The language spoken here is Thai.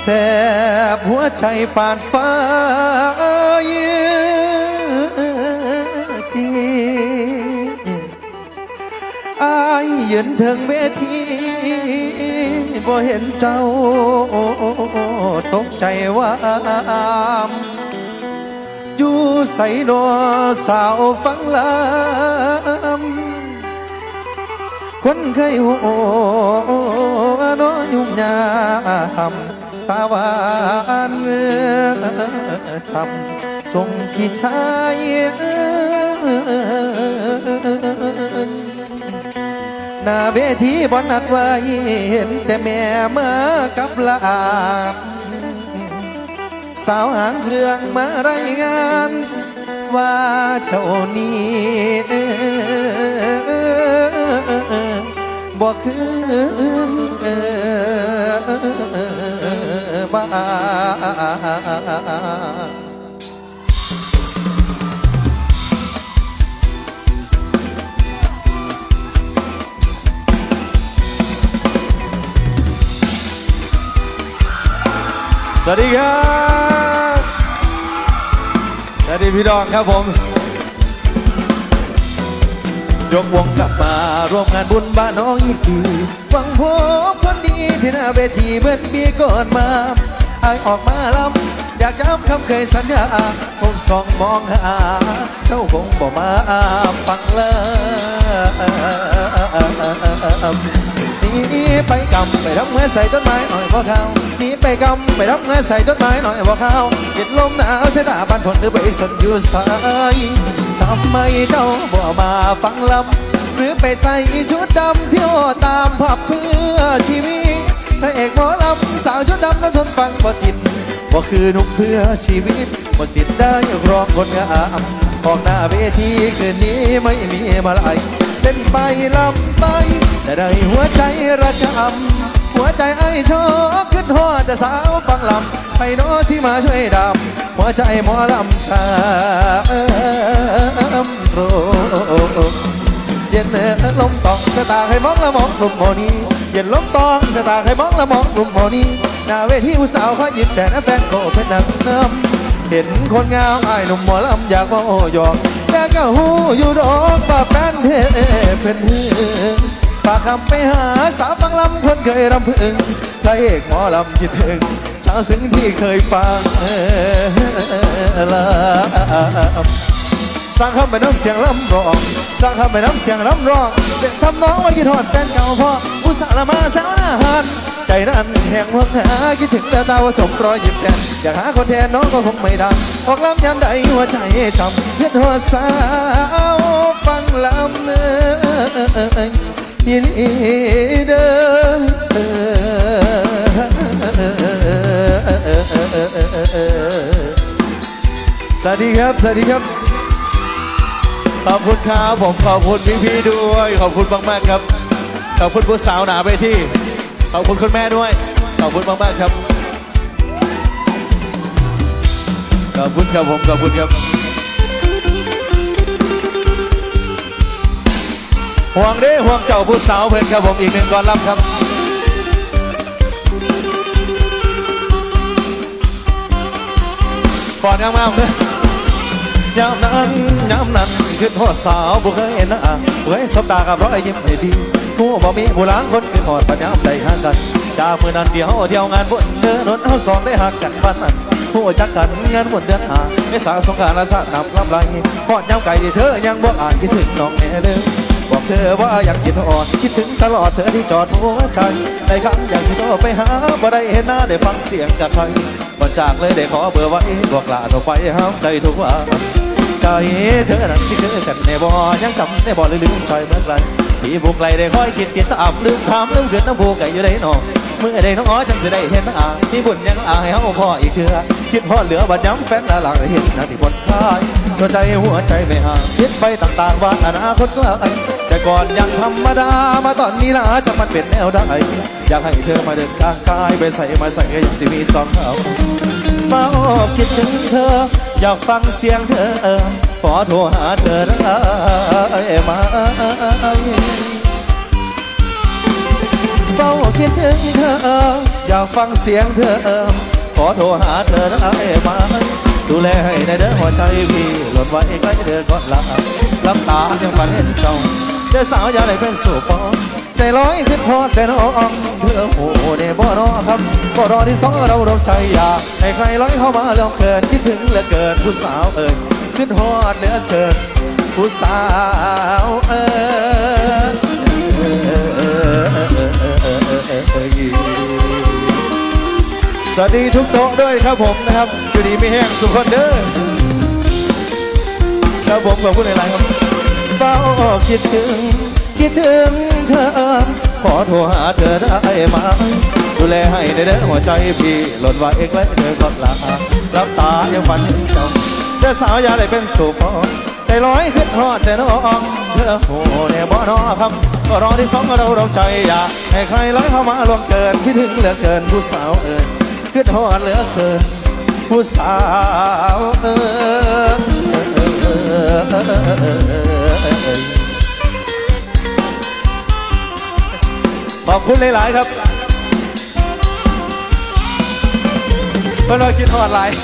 แสบหัวใจปานฟ้าเยืจีอายยืนถึงเวทีบ่เห็นเจ้าตกใจว่าอยู่ใส่นอสาวฟังลำคนเคยโหน้อยุ่งยาม ตาหวานช้ำส่งขี้ชายหน้าเวทีบอนัดไว้เห็นแต่แม่มากับลานสาวหางเครื่องมารายงาน ว่าเจ้านี้บ่คืน สวัสดีครับสวัสดีพี่ดองครับผมยกวงกลับมาร่วมงานบุญบ้านน้องอีกทีหวังพบคนดีที่หน้าเวทีเหมือนปีก่อนมาไอออกมาลำอยากย้ำคำเคยสัญญาผมส่องมองหา เจ้าคงบอกมาฟังเลย ไปกำไปรับเมื่อใส่ต้นไม้หน่อยพอเขาหนีไปกำไปรับเมื่อใส่ต้นไม้หน่อยพอเขาเย็นลมหนาวเสียดาบ้านคนหรือไปสนอยู่สายทำไมเจ้าบ่มาฟังลำหรือไปใส่ชุดดำเที่ยวตามผับเพื่อชีวิตพระเอกหมอลำสาวชุดดำนั้นทนฟังบ่ติดบ่คือหนุ่มเพื่อชีวิตบ่สิทธิ์ได้ร้องคนงามออกหน้าเวทีคืนนี้ไม่มีมาลาย เต้นไปลำไปแต่ได้หัวใจระกำหัวใจไอ้ชอกขึ้นหัวแต่สาวฟังลำไปโนอสิมาช่วยดำหัวใจหมอลำชาอำโรเย็นลมตองสตาให้มองละมองลุมโมนีเย็นลมตองสตาให้มองละมองลุมโมนีหน้าเวทีผู้สาวเขายิ้มแต่นะแฟนโกเป็นนังน้ำเห็นคนงามไอ้หนุ่มหมอลำอยากว่าโอ้ยอก แต่ก็หูอยู่ดอกว่าแฟนเทเป็นเฮือฝากคำไปหาสาวฟังลำคนเคยรำพึงพระเอกหมอลำคิดถึงสาวซึ้งที่เคยฟังลำสร้างคำไปน้ำเสียงลำร้องสร้างคำไปน้ำเสียงลำร้องเป็นทำน้องไว้คิดทอดแฟนเก่าพ่ออุตส่าห์มาแซวหน้าหัน ใจนั้นแห่งพวกหาคิดถึงแต่ตาว่าสมรอยยิ้มแทนอยากหาคนแทนน้องก็คงไม่ได้ออกลำยามใดหัวใจจำเพียรหัวสาวฟังลำเนื้อยินเด้อสวัสดีครับ สวัสดีครับ ขอบคุณครับผมขอบคุณพี่พี่ๆด้วย ขอบคุณมากมากๆครับ ขอบคุณผู้สาวหนาไปที่ ขอบคุณคุณแม่ด้วย ขอบคุณมากมากๆครับ ขอบคุณครับผม ขอบคุณครับ ห่วงเด้ห่วงเจ้าผู้สาวเพื่อนครับผมอีกหนึ่งก่อนรับครับก่อนงามๆเนอะยามนั้นยามนั้นขึ้นหอดสาวบ่เคยนะบ่เคยสบตากับร้อยยิ้มให้ดี ผู้บ่มีผู้ล้างคนขึ้นหอดปัญญาใดหากันจากมือนั้นเดียวเดียวงานบนเดินนนเอาสองได้หักกันบ้านนั้นผู้จักกันงานบนเดือนหาไม่สาสงการละสะนับลำไรหอดยามไก่ที่เธอยังบ่อ่านคิดถึงน้องแน่เลยบอกเธอว่าอยากกินอ่อนคิดถึงตลอดเธอที่จอดหัวใจในคำอยากสิโทรไปหาบ่ได้เห็นหน้าได้ฟังเสียงจากใครบ่จากเลยได้ขอเบอร์ไว้บอกลาโทรไปห้ามใจทุกวันใจเธอนั้นสิคือกันในบ่อยังจำในบ่อลืมใจเมื่อไร ที่บุกไกลได้คอยคิดติดตามลืมถามลืมเกินน้ำผูกไก่อยู่ได้นอเมื่อใดน้องอ๋อจังสิได้เห็นอ่างที่บุญยังอ่างให้เฮาพ่ออีกเถื่อคิดพ่อเหลือบัดย้ำแฟนละหลังเห็นนาที่บนคายตัวใจหัวใจไม่ห่างคิดไปต่างๆว่าอนาคตไกลแต่ก่อนยังธรรมดามาตอนนี้ละจะมันเป็นแนวใดอยากให้เธอมาเดินกลางกายไปใส่มาใส่ก็ยังสิมีสองเขา มาโอบคิดถึงเธอ อยากฟังเสียงเธอ ขอโทรหาเธอได้ไหมเฝ้าคิดถึงเธอ อยากากฟังเสียงเธอเอิมขอโทรหาเธอได้ไหมดูแลให้ในเด้อหัวใจพี่หล่นไว้ใกล้เดินก่อนลาลับตาเพียงฝันเห็นเจ้าเจ้าสาวอย่าได้เป็นสู่ปอ ใจลอยขึ้นพอดแต่น้องเธอโอ้เน่บ่รอครับบ่รอที่สองเราเราใจอยากให้ใครลอยเข้ามาแล้วเกินคิดถึงเหลือเกินผู้สาวเอ่ยขึ้นฮอดเหลือเกินผู้สาวเอ่ยสวัสดีทุกโต๊ะด้วยครับผมนะครับอยู่ดีไม่แห้งสุขคนเด้อครับผมขอบคุณหลายๆครับเฝ้าคิดถึงคิดถึง เธอ ขอโทรหาเธอได้ไหมดูแลให้ในเด้อหัวใจพี่หล่นไว้ใกแล้เธอก็ลารับตายังฝันเจ้าเจ้าสาวอย่าได้เป็นสุพใจลอยขึ้นฮอดแต่น้องเธอโหเนี่ยบ่นอครับก็รอที่สองเราเราใจอยากให้ใครลอยเข้ามาล่วงเกินคิดถึงเหลือเกินผู้สาวเอ่ยขึ้นฮอดเหลือเกินผู้สาวเอ่ย คุณหลาย ๆ ครับเพื่อนว่าคิดทอดไลน์